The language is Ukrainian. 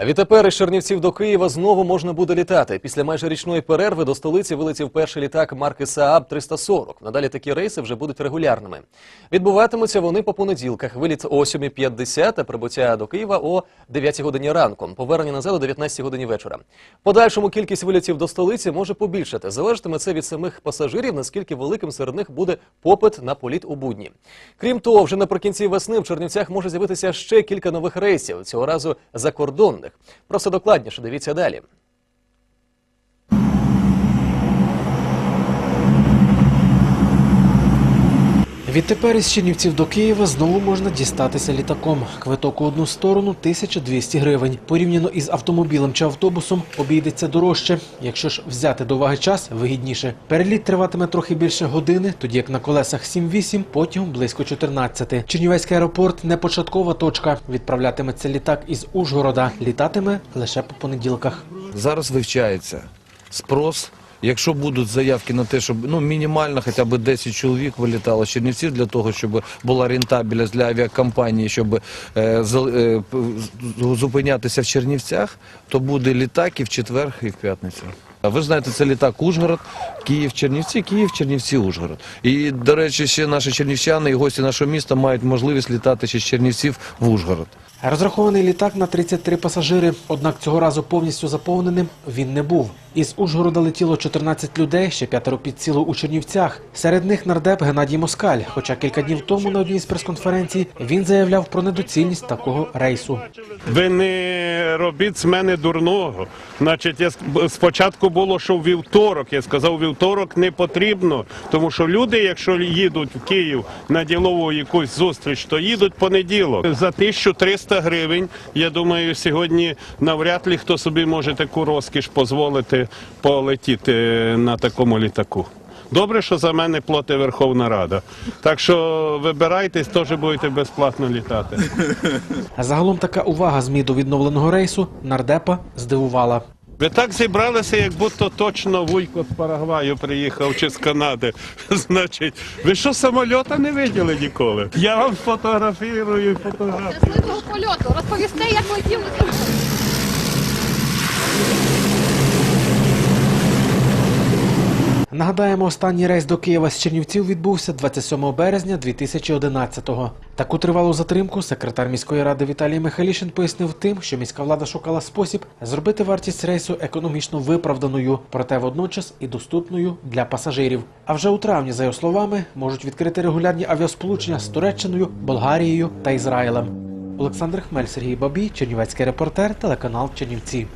Відтепер із Чернівців до Києва знову можна буде літати. Після майже річної перерви до столиці вилетів перший літак марки Saab 340. Надалі такі рейси вже будуть регулярними. Відбуватимуться вони по понеділках. Виліт о 7.50, а прибуття до Києва о 9 годині ранку. Повернення назад о 19 годині вечора. Подальшому кількість вилітів до столиці може побільшати. Залежатиме це від самих пасажирів, наскільки великим серед них буде попит на політ у будні. Крім того, вже наприкінці весни в Чернівцях може з'явитися ще кілька нових рейсів. Цього разу закордонних. Про все докладніше дивіться далі. Відтепер із Чернівців до Києва знову можна дістатися літаком. Квиток у одну сторону 1200 гривень. Порівняно із автомобілем чи автобусом обійдеться дорожче. Якщо ж взяти до уваги час, вигідніше. Переліт триватиме трохи більше години, тоді як на колесах 7-8, потягом близько 14. Чернівецький аеропорт не початкова точка. Відправлятиметься літак із Ужгорода. Літатиме лише по понеділках. Зараз вивчається спрос. Якщо будуть заявки на те, щоб ну мінімально хоча б 10 чоловік вилітало з Чернівців для того, щоб була рентабельність для авіакомпанії, щоб е, е, зупинятися в Чернівцях, то буде літак і в четвер, і в п'ятницю. Ви знаєте, це літак Ужгород, Київ, Чернівці, Київ, Чернівці, Ужгород. І, до речі, ще наші чернівчани і гості нашого міста мають можливість літати ще з Чернівців в Ужгород. Розрахований літак на 33 пасажири, однак цього разу повністю заповненим він не був. Із Ужгорода летіло 14 людей, ще п'ятеро підсіло у Чернівцях. Серед них нардеп Геннадій Москаль. Хоча кілька днів тому на одній з прес-конференцій він заявляв про недоцільність такого рейсу. Ви не робіть з мене дурного. Значить, я спочатку було, що вівторок. Я сказав, вівторок не потрібно, тому що люди, якщо їдуть в Київ на ділову якусь зустріч, то їдуть понеділок. За 1300 гривень, я думаю, сьогодні навряд ли хто собі може таку розкіш дозволити полетіти на такому літаку. Добре, що за мене платить Верховна Рада. Так що вибирайтесь, теж будете безплатно літати. Загалом така увага ЗМІ до відновленого рейсу нардепа здивувала. Ви так зібралися, як будто точно Вуйко з Парагваю приїхав чи з Канади. Значить, ви що самольота не виділи ніколи? Я вам сфотографірую фотографію. щасливого польоту. Розповісти, як летіли. Нагадаємо, останній рейс до Києва з Чернівців відбувся 27 березня 2011-го. Таку тривалу затримку секретар міської ради Віталій Михайлішин пояснив тим, що міська влада шукала спосіб зробити вартість рейсу економічно виправданою, проте водночас і доступною для пасажирів. А вже у травні, за його словами, можуть відкрити регулярні авіасполучення з Туреччиною, Болгарією та Ізраїлем. Олександр Хмель, Сергій Бабій, Чернівецький репортер, телеканал Чернівці.